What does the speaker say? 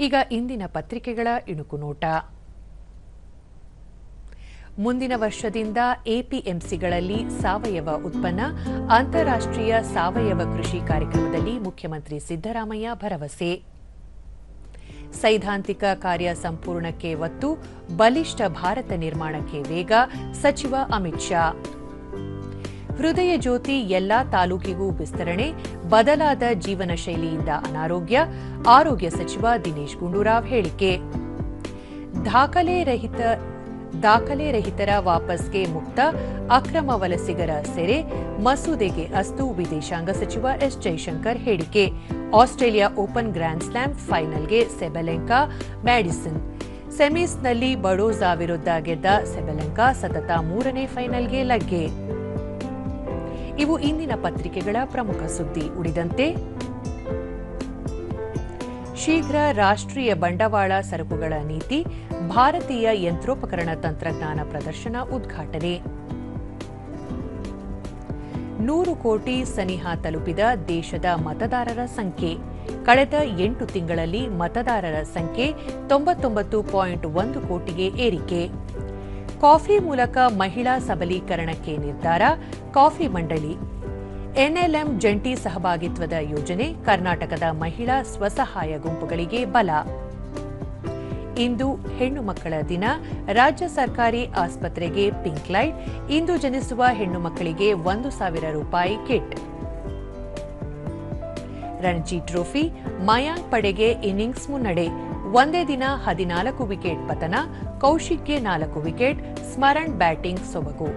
ಈಗ ಇಂದಿನ ಪತ್ರಿಕೆಗಳ ಇಣುಕು ನೋಟ. ಮುಂದಿನ ವರ್ಷದಿಂದ ಎಪಿಎಂಸಿಗಳಲ್ಲಿ ಸಾವಯವ ಉತ್ಪನ್ನ, ಅಂತಾರಾಷ್ಟ್ರೀಯ ಸಾವಯವ ಕೃಷಿ ಕಾರ್ಯಕ್ರಮದಲ್ಲಿ ಮುಖ್ಯಮಂತ್ರಿ ಸಿದ್ದರಾಮಯ್ಯ ಭರವಸೆ. ಸೈದ್ಧಾಂತಿಕ ಕಾರ್ಯ ಸಂಪೂರ್ಣಕ್ಕೆ ಒತ್ತು, ಬಲಿಷ್ಠ ಭಾರತ ನಿರ್ಮಾಣಕ್ಕೆ ವೇಗ, ಸಚಿವ ಅಮಿತ್ ಶಾ. ಹೃದಯ ಜ್ಯೋತಿ ಎಲ್ಲಾ ತಾಲೂಕಿಗೂ ವಿಸ್ತರಣೆ, ಬದಲಾದ ಜೀವನ ಶೈಲಿಯಿಂದ ಅನಾರೋಗ್ಯ, ಆರೋಗ್ಯ ಸಚಿವ ದಿನೇಶ್ ಗುಂಡೂರಾವ್ ಹೇಳಿಕೆ. ದಾಖಲೆ ರಹಿತ, ದಾಖಲೆ ರಹಿತರ ವಾಪಸ್ಗೆ ಮುಕ್ತ, ಅಕ್ರಮ ವಲಸಿಗರ ಸೆರೆ, ಮಸೂದೆಗೆ ಅಸ್ತು ವಿದೇಶಾಂಗ ಸಚಿವ ಎಸ್ ಜೈಶಂಕರ್ ಹೇಳಿಕೆ. ಆಸ್ಟ್ರೇಲಿಯಾ ಓಪನ್ ಗ್ರ್ಯಾಂಡ್ ಸ್ಲಾಮ್ ಫೈನಲ್ಗೆ ಸೆಬೆಲೆಂಕಾ, ಮ್ಯಾಡಿಸನ್. ಸೆಮೀಸ್ನಲ್ಲಿ ಬಡೋಜಾ ವಿರುದ್ಧ ಗೆದ್ದ ಸೆಬೆಲೆಂಕಾ ಸತತ ಮೂರನೇ ಫೈನಲ್ಗೆ ಲಗ್ಗೆ. ಇವು ಇಂದಿನ ಪತ್ರಿಕೆಗಳ ಪ್ರಮುಖ ಸುದ್ದಿ ಉಳಿದಂತೆ, ಶೀಘ್ರ ರಾಷ್ಟ್ರೀಯ ಬಂಡವಾಳ ಸರಕುಗಳ ನೀತಿ, ಭಾರತೀಯ ಯಂತ್ರೋಪಕರಣ ತಂತ್ರಜ್ಞಾನ ಪ್ರದರ್ಶನ ಉದ್ಘಾಟನೆ. ನೂರು ಕೋಟಿ ಸನಿಹ ತಲುಪಿದ ದೇಶದ ಮತದಾರರ ಸಂಖ್ಯೆ. ಕಳೆದ ಎಂಟು ತಿಂಗಳಲ್ಲಿ ಮತದಾರರ ಸಂಖ್ಯೆ ತೊಂಬತ್ತೊಂಬತ್ತು ಪಾಯಿಂಟ್ ಒಂದು ಕೋಟಿಗೆ ಏರಿಕೆ. ಕಾಫಿ ಮೂಲಕ ಮಹಿಳಾ ಸಬಲೀಕರಣಕ್ಕೆ ನಿರ್ಧಾರ, ಕಾಫಿ ಮಂಡಳಿ. ಎನ್ಎಲ್ಎಂ ಜಂಟಿ ಸಹಭಾಗಿತ್ವದ ಯೋಜನೆ ಕರ್ನಾಟಕದ ಮಹಿಳಾ ಸ್ವಸಹಾಯ ಗುಂಪುಗಳಿಗೆ ಬಲ. ಇಂದು ಹೆಣ್ಣು ಮಕ್ಕಳ ದಿನ, ರಾಜ್ಯ ಸರ್ಕಾರಿ ಆಸ್ಪತ್ರೆಗೆ ಪಿಂಕ್ ಲೈಟ್, ಇಂದು ಜನಿಸುವ ಹೆಣ್ಣು ಮಕ್ಕಳಿಗೆ ಒಂದು ಸಾವಿರ ರೂಪಾಯಿ ಕಿಟ್. ರಣಜಿ ಟ್ರೋಫಿ ಮಯಾಂಕ್ ಪಡೆಗೆ ಇನ್ನಿಂಗ್ಸ್ ಮುನ್ನಡೆ ಒಂದೇ ದಿನ ಹದಿನಾಲ್ಕು ವಿಕೆಟ್ ಪತನ ಕೌಶಿಕ್ಗೆ ನಾಲ್ಕು ವಿಕೆಟ್ ಸ್ಮರಣ್ ಬ್ಯಾಟಿಂಗ್ ಸೊಬಗು.